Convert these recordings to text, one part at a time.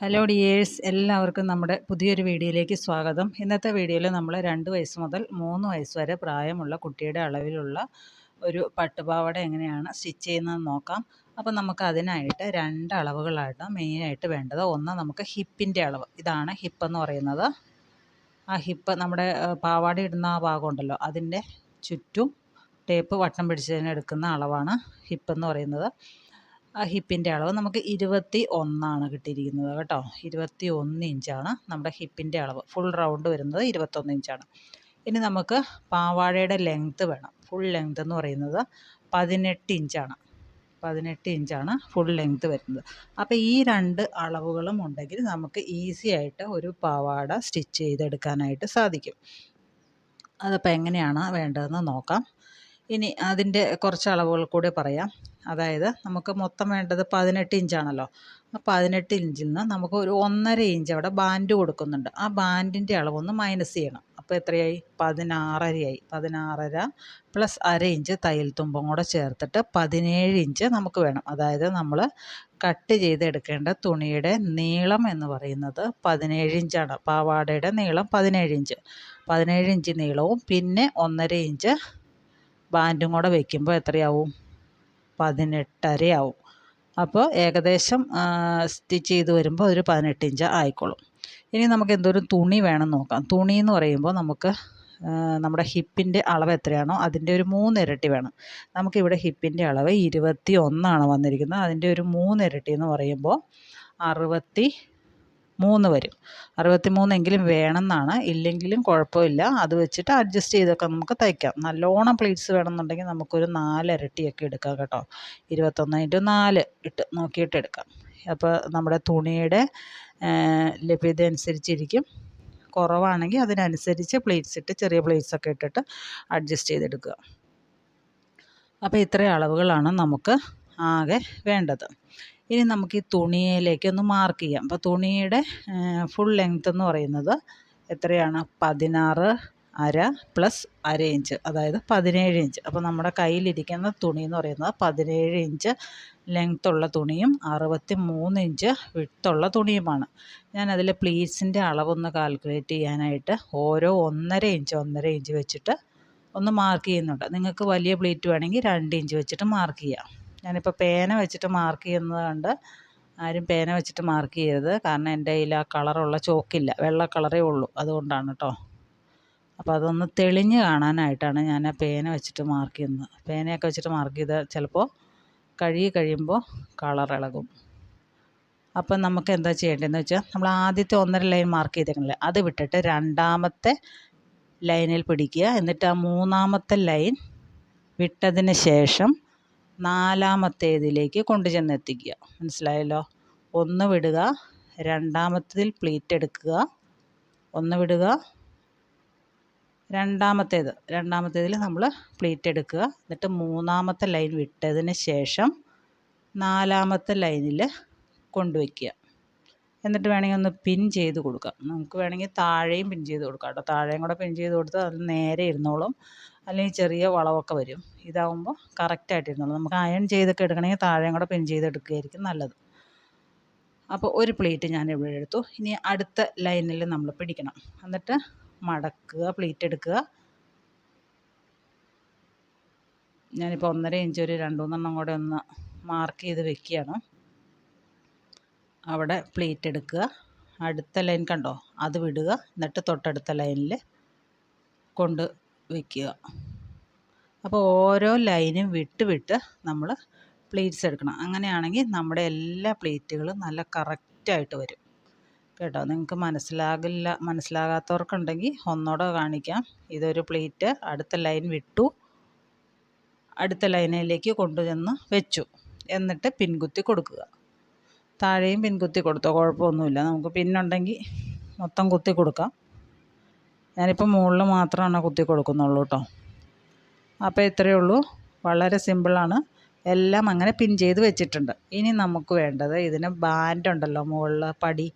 Hello dears എല്ലാവർക്കും നമ്മുടെ പുതിയൊരു വീഡിയോയിലേക്ക് സ്വാഗതം. ഇന്നത്തെ വീഡിയോയിൽ നമ്മൾ രണ്ട് വയസ്സ് മുതൽ മൂന്ന് വയസ്സ് വരെ പ്രായമുള്ള കുട്ടിയുടെ അളവിലുള്ള ഒരു പട്ടുപാവട എങ്ങനെയാണ് സ്റ്റിച്ച് ചെയ്യുന്നത് നോക്കാം. അപ്പോൾ നമുക്ക് അതിനായിട്ട് രണ്ട് അളവുകളായിട്ട് മെയിനായിട്ട് വേണ്ടത്. ഒന്ന് നമുക്ക് ഹിപ്പിന്റെ അളവ്. ഇതാണ് ഹിപ്പ് എന്ന് പറയുന്നത്. ആ ഹിപ്പ് നമ്മുടെ പാവാട ഇടുന്ന ആ ഭാഗമുണ്ടല്ലോ അതിന്റെ ചുറ്റും ടേപ്പ് വട്ടം പിടിച്ചതിന് എടുക്കുന്ന അളവാണ് ഹിപ്പ് എന്ന് പറയുന്നത്. ഹിപ്പിന്റെ അളവ് നമുക്ക് ഇരുപത്തി ഒന്നാണ് കിട്ടിയിരിക്കുന്നത് കേട്ടോ. ഇരുപത്തി ഒന്ന് ഇഞ്ചാണ് നമ്മുടെ ഹിപ്പിന്റെ അളവ്. ഫുൾ റൗണ്ട് വരുന്നത് ഇരുപത്തൊന്ന് ഇഞ്ചാണ്. ഇനി നമുക്ക് പാവാടയുടെ ലെങ്ത്ത് വേണം. ഫുൾ ലെങ്ത്ത് എന്ന് പറയുന്നത് പതിനെട്ട് ഇഞ്ചാണ്. പതിനെട്ട് ഇഞ്ചാണ് ഫുൾ ലെങ്ത്ത് വരുന്നത്. അപ്പോൾ ഈ രണ്ട് അളവുകളും ഉണ്ടെങ്കിൽ നമുക്ക് ഈസി ആയിട്ട് ഒരു പാവാട സ്റ്റിച്ച് ചെയ്തെടുക്കാനായിട്ട് സാധിക്കും. അതപ്പോൾ എങ്ങനെയാണ് വേണ്ടതെന്ന് നോക്കാം. ഇനി അതിന്റെ കുറച്ച് അളവുകൾ കൂടി പറയാം. അതായത് നമുക്ക് മൊത്തം വേണ്ടത് പതിനെട്ട് ഇഞ്ചാണല്ലോ. ആ പതിനെട്ട് ഇഞ്ചിൽ നിന്ന് നമുക്ക് ഒരു ഒന്നര ഇഞ്ച് അവിടെ ബാൻഡ് കൊടുക്കുന്നുണ്ട്. ആ ബാൻഡിന്റെ അളവൊന്ന് മൈനസ് ചെയ്യണം. അപ്പോൾ എത്രയായി? പതിനാറരയായി. പതിനാറര പ്ലസ് അര ഇഞ്ച് തയ്യൽ തുമ്പും കൂടെ ചേർത്തിട്ട് പതിനേഴ് ഇഞ്ച് നമുക്ക് വേണം. അതായത് നമ്മൾ കട്ട് ചെയ്തെടുക്കേണ്ട തുണിയുടെ നീളം എന്ന് പറയുന്നത് പതിനേഴ് ഇഞ്ചാണ്. പാവാടയുടെ നീളം പതിനേഴ് ഇഞ്ച്. പതിനേഴ് ഇഞ്ച് നീളവും പിന്നെ ഒന്നര ഇഞ്ച് ബാൻഡും കൂടെ വയ്ക്കുമ്പോൾ എത്രയാവും? പതിനെട്ടരയാവും. അപ്പോൾ ഏകദേശം സ്റ്റിച്ച് ചെയ്ത് വരുമ്പോൾ ഒരു പതിനെട്ട് ഇഞ്ച് ആയിക്കോളും. ഇനി നമുക്ക് എന്തോരം തുണി വേണം നോക്കാം. തുണി എന്ന് പറയുമ്പോൾ നമുക്ക് നമ്മുടെ ഹിപ്പിന്റെ അളവ് എത്രയാണോ അതിന്റെ ഒരു മൂന്നിരട്ടി വേണം. നമുക്കിവിടെ ഹിപ്പിന്റെ അളവ് ഇരുപത്തി ഒന്നാണ് വന്നിരിക്കുന്നത്. അതിന്റെ ഒരു മൂന്നിരട്ടി എന്ന് പറയുമ്പോൾ അറുപത്തി മൂന്ന് വരും. അറുപത്തി മൂന്നെങ്കിലും വേണമെന്നാണ്. ഇല്ലെങ്കിലും കുഴപ്പമില്ല. അത് വെച്ചിട്ട് അഡ്ജസ്റ്റ് ചെയ്തൊക്കെ നമുക്ക് തയ്ക്കാം. നല്ലോണം പ്ലീറ്റ്സ് വേണമെന്നുണ്ടെങ്കിൽ നമുക്കൊരു നാലരട്ടിയൊക്കെ എടുക്കാം കേട്ടോ. ഇരുപത്തൊന്ന് ഇന്റു നാല് ഇട്ട് നോക്കിയിട്ട് എടുക്കാം. അപ്പോൾ നമ്മുടെ തുണിയുടെ ലഭ്യത അനുസരിച്ചിരിക്കും. കുറവാണെങ്കിൽ അതിനനുസരിച്ച് പ്ലേറ്റ്സ് ഇട്ട് ചെറിയ പ്ലേറ്റ്സ് ഒക്കെ ഇട്ടിട്ട് അഡ്ജസ്റ്റ് ചെയ്തെടുക്കുക. അപ്പോൾ ഇത്രയും അളവുകളാണ് നമുക്ക് ആകെ വേണ്ടത്. ഇനി നമുക്ക് ഈ തുണിയിലേക്ക് ഒന്ന് മാർക്ക് ചെയ്യാം. അപ്പോൾ തുണിയുടെ ഫുൾ ലെങ്ത് എന്ന് പറയുന്നത് എത്രയാണ്? പതിനാറ് അര പ്ലസ് അര ഇഞ്ച് അതായത് പതിനേഴ് ഇഞ്ച് അപ്പോൾ നമ്മുടെ കയ്യിലിരിക്കുന്ന തുണി എന്ന് പറയുന്നത് പതിനേഴ് ഇഞ്ച് ലെങ്ത്തുള്ള തുണിയും അറുപത്തി മൂന്ന് ഇഞ്ച് വിട്ടുള്ള തുണിയുമാണ്. ഞാനതിൽ പ്ലീസിന്റെ അളവൊന്ന് കാൽക്കുലേറ്റ് ചെയ്യാനായിട്ട് ഓരോ ഒന്നര ഇഞ്ച് ഒന്നര ഇഞ്ച് വെച്ചിട്ട് ഒന്ന് മാർക്ക് ചെയ്യുന്നുണ്ട്. നിങ്ങൾക്ക് വലിയ പ്ലീറ്റ് വേണമെങ്കിൽ രണ്ട് ഇഞ്ച് വെച്ചിട്ട് മാർക്ക് ചെയ്യാം. ഞാനിപ്പോൾ പേന വെച്ചിട്ട് മാർക്ക് ചെയ്യുന്നത് കൊണ്ട് ആരും പേന വെച്ചിട്ട് മാർക്ക് ചെയ്യരുത്. കാരണം എന്റെ കയ്യിൽ ആ കളറുള്ള ചോക്കില്ല വെള്ള കളറേ ഉള്ളൂ. അതുകൊണ്ടാണ് കേട്ടോ അപ്പോൾ അതൊന്ന് തെളിഞ്ഞ് കാണാനായിട്ടാണ് ഞാൻ ആ പേന വെച്ചിട്ട് മാർക്ക് ചെയ്യുന്നത്. പേനയൊക്കെ വെച്ചിട്ട് മാർക്ക് ചെയ്താൽ ചിലപ്പോൾ കഴുകി കഴിയുമ്പോൾ കളർ ഇളകും. അപ്പം നമുക്ക് എന്താ ചെയ്യേണ്ടതെന്ന് വെച്ചാൽ നമ്മൾ ആദ്യത്തെ ഒന്നര ലൈൻ മാർക്ക് ചെയ്തേക്കണില്ലേ? അത് വിട്ടിട്ട് രണ്ടാമത്തെ ലൈനിൽ പിടിക്കുക. എന്നിട്ട് ആ മൂന്നാമത്തെ ലൈൻ വിട്ടതിന് ശേഷം നാലാമത്തേതിലേക്ക് കൊണ്ടു ചെന്നെത്തിക്കുക മനസ്സിലായല്ലോ? ഒന്ന് വിടുക രണ്ടാമത്തേതിൽ പ്ലീറ്റ് എടുക്കുക. ഒന്ന് വിടുക രണ്ടാമത്തേത്. രണ്ടാമത്തേതിൽ നമ്മൾ പ്ലീറ്റ് എടുക്കുക. എന്നിട്ട് മൂന്നാമത്തെ ലൈൻ വിട്ടതിന് ശേഷം നാലാമത്തെ ലൈനിൽ കൊണ്ടുവയ്ക്കുക. എന്നിട്ട് വേണമെങ്കിൽ ഒന്ന് പിൻ ചെയ്ത് കൊടുക്കാം. നമുക്ക് വേണമെങ്കിൽ താഴെയും പിൻ ചെയ്ത് കൊടുക്കാം കേട്ടോ. താഴെയും കൂടെ പിൻ ചെയ്ത് കൊടുത്താൽ അത് നേരെ ഇരുന്നോളും. അല്ലെങ്കിൽ ചെറിയ വളവൊക്കെ വരും. ഇതാവുമ്പോൾ കറക്റ്റായിട്ട് ഇരുന്നോളും. നമുക്ക് അയൺ ചെയ്തൊക്കെ എടുക്കണമെങ്കിൽ താഴെയും കൂടെ പിൻ ചെയ്തെടുക്കുകയായിരിക്കും നല്ലത്. അപ്പോൾ ഒരു പ്ലേറ്റ് ഞാൻ ഇവിടെ എടുത്തു. ഇനി അടുത്ത ലൈനിൽ നമ്മൾ പിടിക്കണം. എന്നിട്ട് മടക്കുക പ്ലേറ്റ് എടുക്കുക. ഞാനിപ്പോൾ ഒന്നര ഇഞ്ച് ഒരു രണ്ട് മൂന്നെണ്ണം കൂടെ ഒന്ന് മാർക്ക് ചെയ്ത് വെക്കുകയാണ്. അവിടെ പ്ലേറ്റ് എടുക്കുക. അടുത്ത ലൈൻ കണ്ടോ? അത് വിടുക. എന്നിട്ട് തൊട്ടടുത്ത ലൈനിൽ കൊണ്ട് വയ്ക്കുക അപ്പോൾ ഓരോ ലൈനും വിട്ട് വിട്ട് നമ്മൾ പ്ലേറ്റ്സ് എടുക്കണം. അങ്ങനെയാണെങ്കിൽ നമ്മുടെ എല്ലാ പ്ലേറ്റുകളും നല്ല കറക്റ്റായിട്ട് വരും. കേട്ടോ? നിങ്ങൾക്ക് മനസ്സിലാകില്ല മനസ്സിലാകാത്തവർക്കുണ്ടെങ്കിൽ ഒന്നോടെ കാണിക്കാം. ഇതൊരു പ്ലേറ്റ് അടുത്ത ലൈൻ വിട്ടു. അടുത്ത ലൈനിലേക്ക് കൊണ്ടുചെന്ന് വെച്ചു. എന്നിട്ട് പിൻകുത്തി കൊടുക്കുക. താഴെയും പിൻകുത്തി കൊടുത്തോ? കുഴപ്പമൊന്നുമില്ല. നമുക്ക് പിന്നുണ്ടെങ്കിൽ മൊത്തം കുത്തി കൊടുക്കാം. ഞാനിപ്പോൾ മുകളിൽ മാത്രമാണ് കുത്തി കൊടുക്കുന്നുള്ളൂ കേട്ടോ. അപ്പോൾ ഇത്രയേ ഉള്ളൂ. വളരെ സിമ്പിളാണ്. എല്ലാം അങ്ങനെ പിൻ ചെയ്ത് വെച്ചിട്ടുണ്ട്. ഇനി നമുക്ക് വേണ്ടത് ഇതിന് ബാൻഡ് ഉണ്ടല്ലോ മുകളിൽ പടി.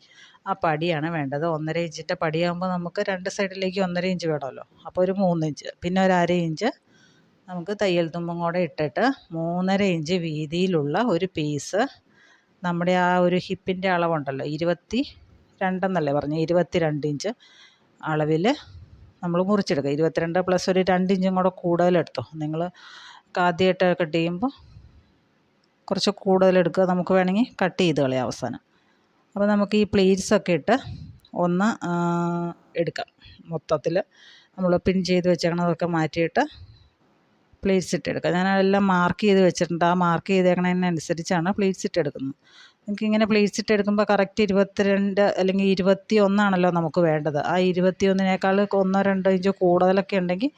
ആ പടിയാണ് വേണ്ടത്. ഒന്നര ഇഞ്ചിന്റെ പടിയാകുമ്പോൾ നമുക്ക് രണ്ട് സൈഡിലേക്ക് ഒന്നര ഇഞ്ച് വേണമല്ലോ. അപ്പോൾ ഒരു മൂന്ന് ഇഞ്ച്. പിന്നെ ഒരു അര ഇഞ്ച് നമുക്ക് തയ്യൽ തുമ്പും കൂടെ ഇട്ടിട്ട് മൂന്നര ഇഞ്ച് വീതിയിലുള്ള ഒരു പീസ് നമ്മുടെ ആ ഒരു ഹിപ്പിന്റെ അളവുണ്ടല്ലോ. ഇരുപത്തി രണ്ടെന്നല്ലേ പറഞ്ഞത് ഇരുപത്തി രണ്ട് ഇഞ്ച് അളവിൽ നമ്മൾ മുറിച്ചെടുക്കുക. ഇരുപത്തിരണ്ട് പ്ലസ് ഒരു രണ്ട് ഇഞ്ചും കൂടെ കൂടുതലെടുത്തോ. നിങ്ങൾ ആദ്യമായിട്ട് കട്ട് ചെയ്യുമ്പോൾ കുറച്ച് കൂടുതലെടുക്കുക നമുക്ക് വേണമെങ്കിൽ കട്ട് ചെയ്ത് കളയാം അവസാനം. അപ്പോൾ നമുക്ക് ഈ പ്ലീറ്റ്സൊക്കെ ഇട്ട് ഒന്ന് എടുക്കാം. മൊത്തത്തിൽ നമ്മൾ പിൻ ചെയ്ത് വെച്ചേക്കണതൊക്കെ മാറ്റിയിട്ട് പ്ലേറ്റ്സ് ഇട്ടെടുക്കുക. ഞാൻ അതെല്ലാം മാർക്ക് ചെയ്ത് വെച്ചിട്ടുണ്ട്. ആ മാർക്ക് ചെയ്തേക്കണതിനനുസരിച്ചാണ് പ്ലേറ്റ്സ് ഇട്ടെടുക്കുന്നത്. നിങ്ങൾക്ക് ഇങ്ങനെ പ്ലേറ്റ്സ് ഇട്ടെടുക്കുമ്പോൾ കറക്റ്റ് ഇരുപത്തിരണ്ട് അല്ലെങ്കിൽ ഇരുപത്തി ഒന്നാണല്ലോ നമുക്ക് വേണ്ടത്. ആ ഇരുപത്തി ഒന്നിനേക്കാൾ ഒന്നോ രണ്ടോ ഇഞ്ചോ കൂടുതലൊക്കെ ഉണ്ടെങ്കിൽ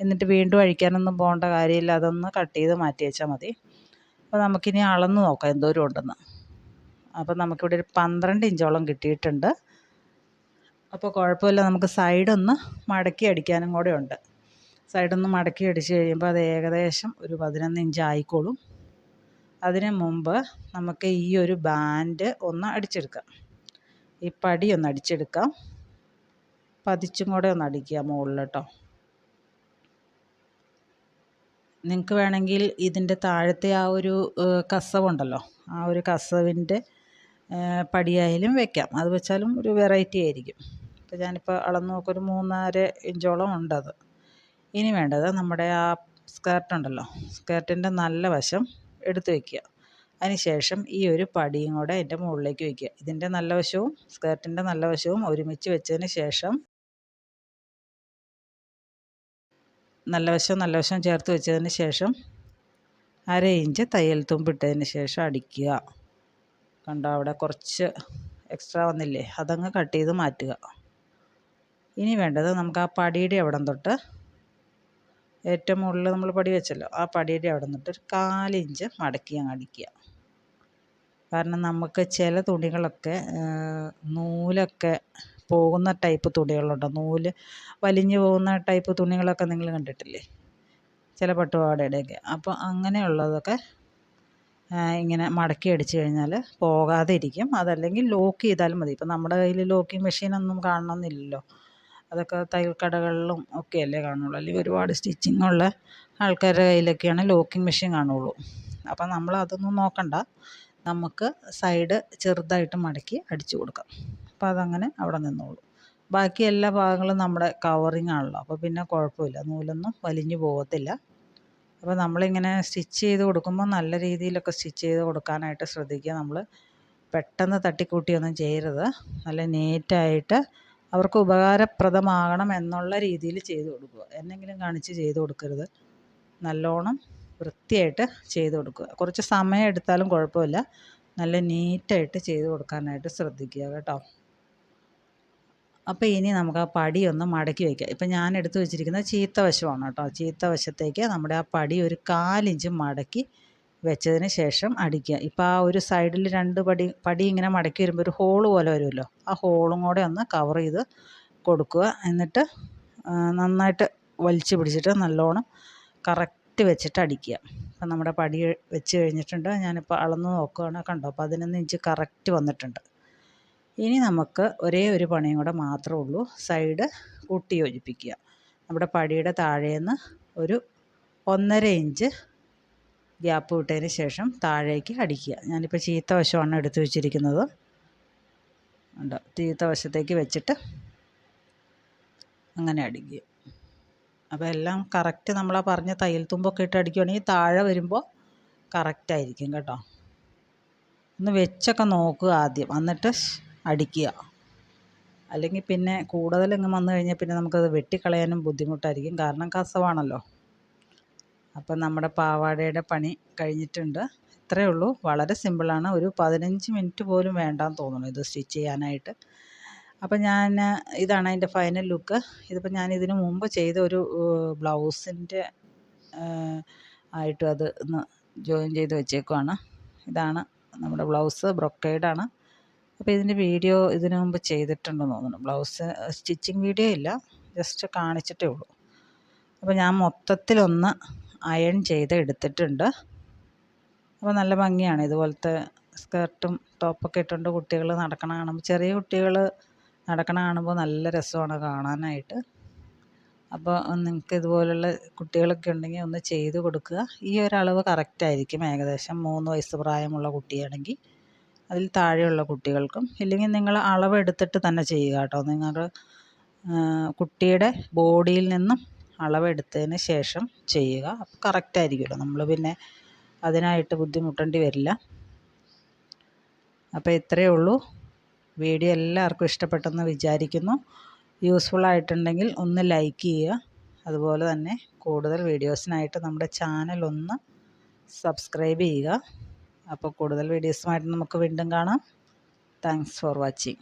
എന്നിട്ട് വീണ്ടും അഴിക്കാനൊന്നും പോകേണ്ട കാര്യമില്ല. അതൊന്ന് കട്ട് ചെയ്ത് മാറ്റി വെച്ചാൽ മതി. അപ്പോൾ നമുക്കിനി അളന്ന് നോക്കാം എന്തോരം ഉണ്ടെന്ന്. അപ്പോൾ നമുക്കിവിടെ ഒരു പന്ത്രണ്ട് ഇഞ്ചോളം കിട്ടിയിട്ടുണ്ട്. അപ്പോൾ കുഴപ്പമില്ല. നമുക്ക് സൈഡൊന്ന് മടക്കി അടിക്കാനും കൂടെ ഉണ്ട്. സൈഡൊന്ന് മടക്കി അടിച്ച് കഴിയുമ്പോൾ അത് ഏകദേശം ഒരു പതിനൊന്ന് ഇഞ്ച് ആയിക്കോളും. അതിന് മുമ്പ് നമുക്ക് ഈ ഒരു ബാൻഡ് ഒന്ന് അടിച്ചെടുക്കാം. ഈ പടി ഒന്ന് അടിച്ചെടുക്കാം. പതിച്ചും കൂടെ ഒന്ന് അടിക്കുക മുകളിൽ കേട്ടോ നിങ്ങൾക്ക് വേണമെങ്കിൽ ഇതിന്റെ താഴത്തെ ആ ഒരു കസവുണ്ടല്ലോ. ആ ഒരു കസവിന്റെ പടിയായാലും വെക്കാം. അത് വെച്ചാലും ഒരു വെറൈറ്റി ആയിരിക്കും. ഇപ്പോൾ ഞാനിപ്പോൾ അളന്ന് നോക്കൊരു മൂന്നര ഇഞ്ചോളം ഉണ്ടത്. ഇനി വേണ്ടത് നമ്മുടെ ആ സ്കേർട്ട് ഉണ്ടല്ലോ. സ്കേർട്ടിന്റെ നല്ല വശം എടുത്ത് വയ്ക്കുക അതിന് ശേഷം ഈ ഒരു പടിയും കൂടെ അതിന്റെ മുകളിലേക്ക് വയ്ക്കുക ഇതിന്റെ നല്ല വശവും സ്കേർട്ടിന്റെ നല്ല വശവും ഒരുമിച്ച് വെച്ചതിന് ശേഷം നല്ല വശവും നല്ല വശവും ചേർത്ത് വെച്ചതിന് ശേഷം അര ഇഞ്ച് തയ്യൽ തുമ്പിട്ടതിന് ശേഷം അടിക്കുക. കണ്ടോ? അവിടെ കുറച്ച് എക്സ്ട്രാ വന്നില്ലേ? അതങ്ങ് കട്ട് ചെയ്ത് മാറ്റുക. ഇനി വേണ്ടത് നമുക്ക് ആ പടിയുടെ അവിടം തൊട്ട് ഏറ്റവും മുകളിൽ നമ്മൾ പടി വെച്ചല്ലോ. ആ പടിയുടെ അവിടെ നിന്നിട്ട് ഒരു കാലിഞ്ച് മടക്കി അങ്ങ് അടിക്കുക. കാരണം നമുക്ക് ചില തുണികളൊക്കെ നൂലൊക്കെ പോകുന്ന ടൈപ്പ് തുണികളുണ്ട്? നൂൽ വലിഞ്ഞു പോകുന്ന ടൈപ്പ് തുണികളൊക്കെ നിങ്ങൾ കണ്ടിട്ടില്ലേ? ചില പട്ടുപാവാടയുടെയൊക്കെ. അപ്പോൾ അങ്ങനെയുള്ളതൊക്കെ ഇങ്ങനെ മടക്കി അടിച്ചു കഴിഞ്ഞാൽ പോകാതെ ഇരിക്കും അതല്ലെങ്കിൽ ലോക്ക് ചെയ്താലും മതി. ഇപ്പം നമ്മുടെ കയ്യിൽ ലോക്കിങ് മെഷീനൊന്നും കാണണമെന്നില്ലല്ലോ. അതൊക്കെ തയ്യൽ കടകളിലും ഒക്കെയല്ലേ കാണുള്ളൂ. അല്ലെങ്കിൽ ഒരുപാട് സ്റ്റിച്ചിങ്ങുള്ള ആൾക്കാരുടെ കയ്യിലൊക്കെയാണ് ലോക്കിങ് മെഷീൻ കാണുള്ളൂ. അപ്പം നമ്മൾ അതൊന്നും നോക്കണ്ട. നമുക്ക് സൈഡ് ചെറുതായിട്ട് മടക്കി അടിച്ചു കൊടുക്കാം. അപ്പം അതങ്ങനെ അവിടെ നിന്നോളും. ബാക്കി എല്ലാ ഭാഗങ്ങളും നമ്മുടെ കവറിങ് ആണല്ലോ. അപ്പോൾ പിന്നെ കുഴപ്പമില്ല. നൂലൊന്നും വലിഞ്ഞു പോകത്തില്ല. അപ്പോൾ നമ്മളിങ്ങനെ സ്റ്റിച്ച് ചെയ്ത് കൊടുക്കുമ്പോൾ നല്ല രീതിയിലൊക്കെ സ്റ്റിച്ച് ചെയ്ത് കൊടുക്കാനായിട്ട് ശ്രദ്ധിക്കുക. നമ്മൾ പെട്ടെന്ന് തട്ടിക്കൂട്ടിയൊന്നും ചെയ്യരുത്. നല്ല നീറ്റായിട്ട് അവർക്ക് ഉപകാരപ്രദമാകണം എന്നുള്ള രീതിയിൽ ചെയ്തു കൊടുക്കുക. എന്നെങ്കിലും കാണിച്ച് ചെയ്തു കൊടുക്കരുത്. നല്ലോണം വൃത്തിയായിട്ട് ചെയ്തു കൊടുക്കുക. കുറച്ച് സമയം എടുത്താലും കുഴപ്പമില്ല. നല്ല നീറ്റായിട്ട് ചെയ്തു കൊടുക്കാനായിട്ട് ശ്രദ്ധിക്കുക കേട്ടോ. അപ്പോൾ ഇനി നമുക്ക് ആ പടി ഒന്ന് മടക്കി വയ്ക്കാം. ഇപ്പം ഞാൻ എടുത്തു വെച്ചിരിക്കുന്നത് ചീത്ത വശമാണ് കേട്ടോ. ചീത്ത വശത്തേക്ക് നമ്മുടെ ആ പടി ഒരു കാലിഞ്ച് മടക്കി വെച്ചതിന് ശേഷം അടിക്കുക. ഇപ്പോൾ ആ ഒരു സൈഡിൽ രണ്ട് പടി പടി ഇങ്ങനെ മടക്കി വരുമ്പോൾ ഒരു ഹോൾ പോലെ വരുമല്ലോ? ആ ഹോളും കൂടെ ഒന്ന് കവർ ചെയ്ത് കൊടുക്കുക. എന്നിട്ട് നന്നായിട്ട് വലിച്ചു പിടിച്ചിട്ട് നല്ലോണം കറക്റ്റ് വെച്ചിട്ട് അടിക്കുക. അപ്പം നമ്മുടെ പടി വെച്ച് കഴിഞ്ഞിട്ടുണ്ട്. ഞാനിപ്പോൾ അളന്ന് നോക്കുകയാണ്. കണ്ടോ? പതിനൊന്ന് ഇഞ്ച് കറക്റ്റ് വന്നിട്ടുണ്ട്. ഇനി നമുക്ക് ഒരേ ഒരു പണിയും കൂടെ മാത്രമേ ഉള്ളൂ. സൈഡ് കൂട്ടി യോജിപ്പിക്കുക. നമ്മുടെ പടിയുടെ താഴേന്ന് ഒരു ഒന്നര ഇഞ്ച് ഗ്യാപ്പ് വിട്ടതിന് ശേഷം താഴേക്ക് അടിക്കുക. ഞാനിപ്പോൾ ചീത്ത വശമാണ് എടുത്ത് വെച്ചിരിക്കുന്നത്. ഉണ്ട് ചീത്ത വശത്തേക്ക് വെച്ചിട്ട് അങ്ങനെ അടിക്കുക. അപ്പോൾ എല്ലാം കറക്റ്റ് നമ്മളാ പറഞ്ഞ തയ്യൽ തുമ്പൊക്കെ ഇട്ട് അടിക്കുകയാണെങ്കിൽ താഴെ വരുമ്പോൾ കറക്റ്റായിരിക്കും കേട്ടോ. ഒന്ന് വെച്ചൊക്കെ നോക്കുക ആദ്യം. എന്നിട്ട് അടിക്കുക. അല്ലെങ്കിൽ പിന്നെ കൂടുതലങ്ങ് വന്നു കഴിഞ്ഞാൽ പിന്നെ നമുക്കത് വെട്ടിക്കളയാനും ബുദ്ധിമുട്ടായിരിക്കും. കാരണം കസവാണല്ലോ. അപ്പം നമ്മുടെ പാവാടയുടെ പണി കഴിഞ്ഞിട്ടുണ്ട്. ഇത്രയേ ഉള്ളൂ. വളരെ സിമ്പിളാണ്. ഒരു പതിനഞ്ച് മിനിറ്റ് പോലും വേണ്ടാന്ന് തോന്നുന്നു ഇത് സ്റ്റിച്ച് ചെയ്യാനായിട്ട്. അപ്പം ഞാൻ ഇതാണ് അതിന്റെ ഫൈനൽ ലുക്ക്. ഇതിപ്പോൾ ഞാൻ ഇതിനു മുമ്പ് ചെയ്ത ഒരു ബ്ലൗസിന്റെ ആയിട്ട് അത് ഒന്ന് ജോയിൻ ചെയ്ത് വെച്ചേക്കുവാണ്. ഇതാണ് നമ്മുടെ ബ്ലൗസ്. ബ്രൊക്കേഡാണ്. അപ്പോൾ ഇതിന്റെ വീഡിയോ ഇതിനു മുമ്പ് ചെയ്തിട്ടുണ്ടെന്ന് തോന്നുന്നു. ബ്ലൗസ് സ്റ്റിച്ചിങ് വീഡിയോ ഇല്ല. ജസ്റ്റ് കാണിച്ചിട്ടേ ഉള്ളൂ. അപ്പോൾ ഞാൻ മൊത്തത്തിലൊന്ന് അയൺ ചെയ്ത് എടുത്തിട്ടുണ്ട്. അപ്പോൾ നല്ല ഭംഗിയാണ് ഇതുപോലത്തെ സ്കേർട്ടും ടോപ്പൊക്കെ ഇട്ടുകൊണ്ട് കുട്ടികൾ നടക്കണ കാണുമ്പോൾ ചെറിയ കുട്ടികൾ നടക്കണ കാണുമ്പോൾ നല്ല രസമാണ് കാണാനായിട്ട്. അപ്പോൾ നിങ്ങൾക്ക് ഇതുപോലുള്ള കുട്ടികളൊക്കെ ഉണ്ടെങ്കിൽ ഒന്ന് ചെയ്ത് കൊടുക്കുക. ഈ ഒരളവ് കറക്റ്റായിരിക്കും ഏകദേശം മൂന്ന് വയസ്സ് പ്രായമുള്ള കുട്ടിയാണെങ്കിൽ. അതിൽ താഴെയുള്ള കുട്ടികൾക്കും. ഇല്ലെങ്കിൽ നിങ്ങൾ അളവെടുത്തിട്ട് തന്നെ ചെയ്യുക കേട്ടോ. നിങ്ങൾ കുട്ടിയുടെ ബോഡിയിൽ നിന്നും അളവെടുത്തതിന് ശേഷം ചെയ്യുക. അപ്പോൾ കറക്റ്റായിരിക്കുമല്ലോ നമ്മൾ പിന്നെ അതിനായിട്ട് ബുദ്ധിമുട്ടേണ്ടി വരില്ല. അപ്പോൾ ഇത്രയേ ഉള്ളൂ. വീഡിയോ എല്ലാവർക്കും ഇഷ്ടപ്പെട്ടെന്ന് വിചാരിക്കുന്നു. യൂസ്ഫുൾ ആയിട്ടുണ്ടെങ്കിൽ ഒന്ന് ലൈക്ക് ചെയ്യുക. അതുപോലെ തന്നെ കൂടുതൽ വീഡിയോസിനായിട്ട് നമ്മുടെ ചാനൽ ഒന്ന് സബ്സ്ക്രൈബ് ചെയ്യുക. അപ്പോൾ കൂടുതൽ വീഡിയോസുമായിട്ട് നമുക്ക് വീണ്ടും കാണാം. Thanks for watching